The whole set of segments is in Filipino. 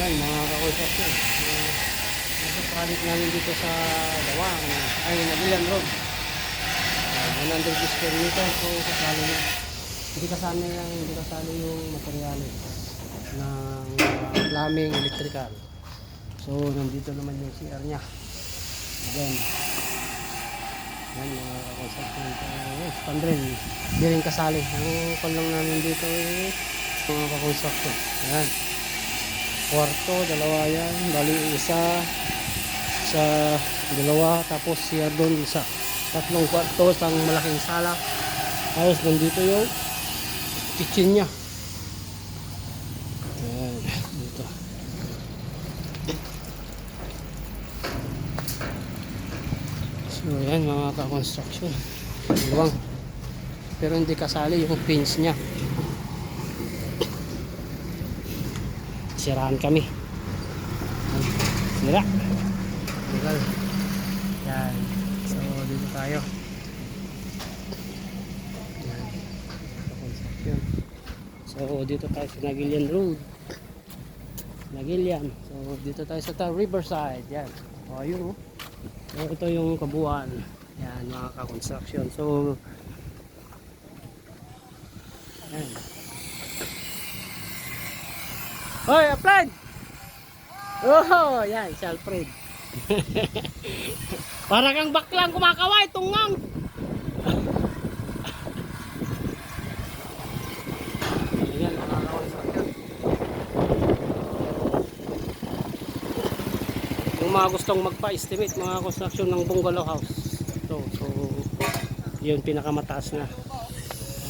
Yan, mga kakonstruction. Uh, nasa project namin dito sa Dawang, ay Nabilan Road. Uh, 100 square meter, so kasali na. Hindi kasali yung, hindi kasali yung materyales ng uh, electrical. So, nandito naman yung CR niya. Again. Yan, mga construction uh, spandrel. Hindi rin kasali. Ang kalong namin dito eh, mga kakonstruction. Yan. Kwarto, dalawa yan. Bali, isa sa dalawa. Tapos CR doon, isa. Tatlong kwarto, isang malaking sala. Tapos nandito yung kitchen niya. Yan, dito. So yan mga ka-construction. Pero hindi kasali yung pins niya. Siraan kami. Sira. Legal. Yan. So dito tayo. Yan. So dito tayo sa Nagilian Road. Nagilian. So dito tayo sa Riverside. Yan. O ayun oh. So, ito yung kabuuan. Yan, mga ka-construction. So, yan. Hoy, Alfred! Oh, yan, si Alfred. Para kang baklang kumakaway, tungang. Ayan, yung mga gustong magpa-estimate mga construction ng bungalow house ito so yun pinakamataas na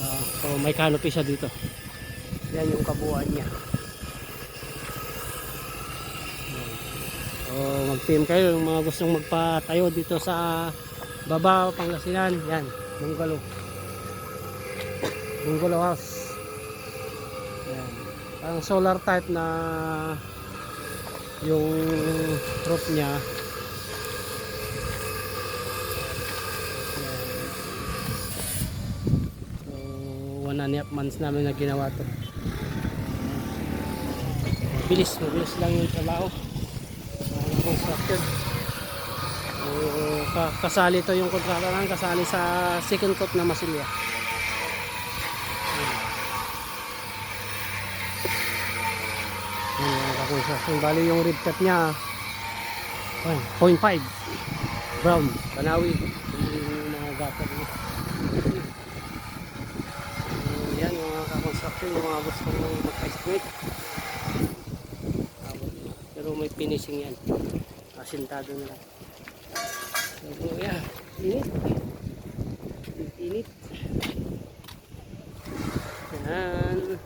Ah, so may canopy siya dito yan yung kabuuan niya Yan. So mag PM kayo yung mga gustong magpatayo dito sa baba Pangasinan. Yan bungalow bungalow house. Yan. Ang solar type na yung roof niya. So one and a half months namin na ginawa to. Mabilis mabilis lang yung trabaho construction ka- kasali to yung kontrata lang kasali sa second coat na masilya Yan mga kakonstruction. Bali yung rib cut niya, ay, 0.5. Brown, panawi. Yung mga gata. So, yan mga kakonstruction, yung mga gusto mong mag-estimate. Pero may finishing yan. Asintado na lang. So, yan. Init. Init. Yan.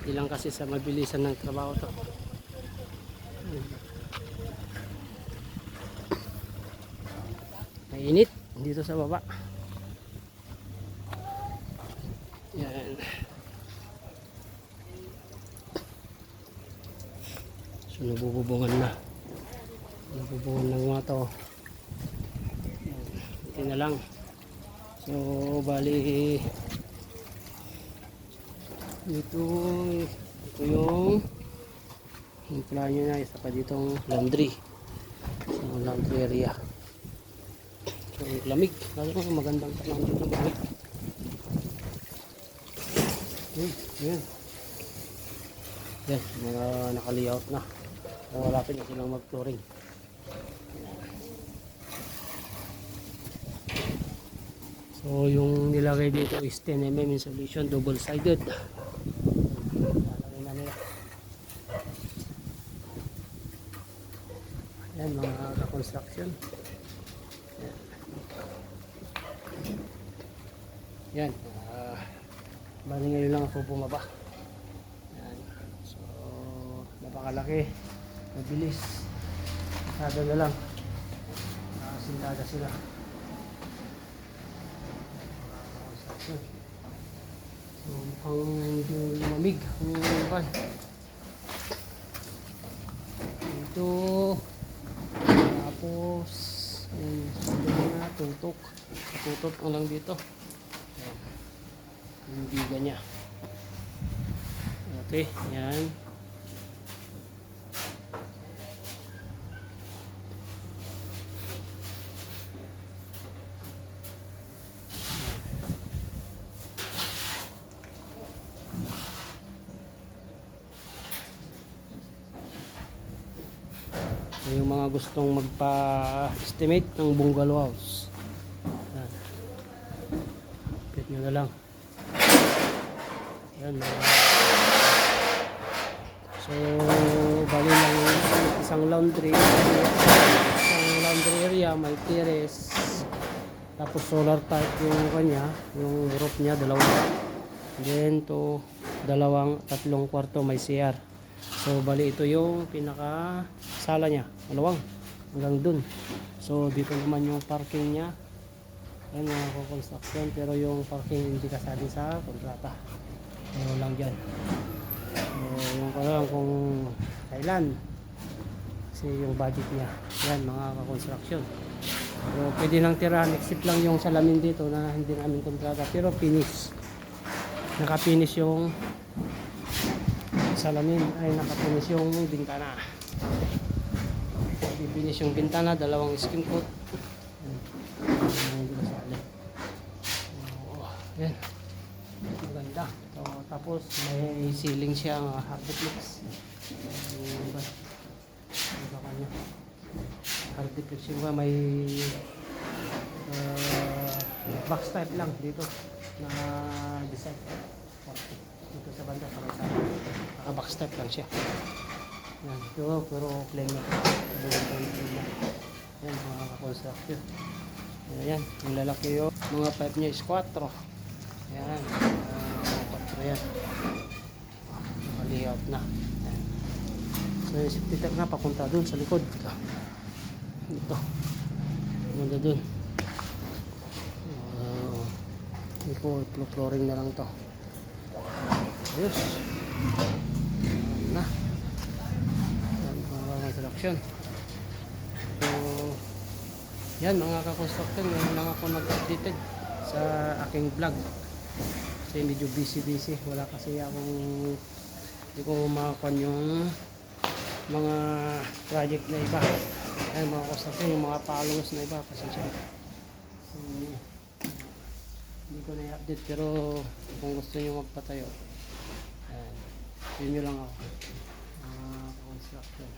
Hindi lang kasi sa mabilisan ng trabaho to. Mainit dito sa baba. Yan. So nabububungan na. Nabubungan ng mga to. Ito na lang. So bali ito, ito yung yung plano niya, isa pa ditong laundry. So, laundry area. So, lamig. Lalo ko magandang panahon dito, lamig. Yun, yun. Yan, mga naka-layout na. So, malapit na silang mag-flooring. So, yung nilagay dito is 10mm insulation, double-sided. Lalagay na nila. Yan, mga ka-construction. Yan. Uh, bali ngayon lang ako bumaba. Yan. So, napakalaki. Mabilis. Kasada na lang. Nakasindada sila. So, mukhang medyo lumamig ang lugar. Ito. Tapos, ayun, tutok. Tutok lang dito. Yung biga niya. Okay, yan. yung mga gustong magpa-estimate ng bungalow house. Yan. Pit nyo na lang. Yan. mga- So, bali lang isang laundry. Isang laundry area, may terrace. Tapos solar type yung kanya, yung roof niya, dalawa. Then to dalawang, tatlong kwarto may CR. So, bali ito yung pinaka sala niya. Malawang. Hanggang dun. So, dito naman yung parking niya. Ayan mga construction pero yung parking hindi kasali sa kontrata. Lang dyan. So, yung ko kung kailan. Kasi yung budget niya. Yan mga construction. So, pwede nang tirahan. Except lang yung salamin dito na hindi namin kontrata. Pero finish. Naka-finish yung salamin ay nakapinis yung bintana bibinis yung bintana dalawang skin coat yan maganda so, tapos may ceiling siya uh, hardip mix yung ba yung ba kanya? Hardip mix yung ba may uh, box type lang dito na design. Dito sa banda sa may naka box type lang siya. Yan. Ito pero plain na yan mga construction yan yung lalaki yung mga pipe niya is 4 yan uh, 4 yan nakalayout na. Yan. so yung safety tank na papunta dun sa likod. Ito ito papunta dun. Uh, ito flooring na lang to. Ayos. Ayan na yan mga construction. So yan mga ka-construction ngayon lang ako nag-updated sa aking vlog kasi medyo busy busy wala kasi akong hindi ko makakuan yung mga project na iba. Yan mga construction yung mga followers na iba. Pasensya na. Hmm, hindi ko na i-update pero kung gusto nyo magpatayo yan yun nyo lang ako. Mga construction.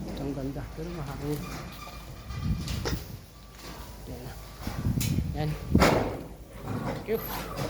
Yan ang ganda pero mahangin yan. Thank you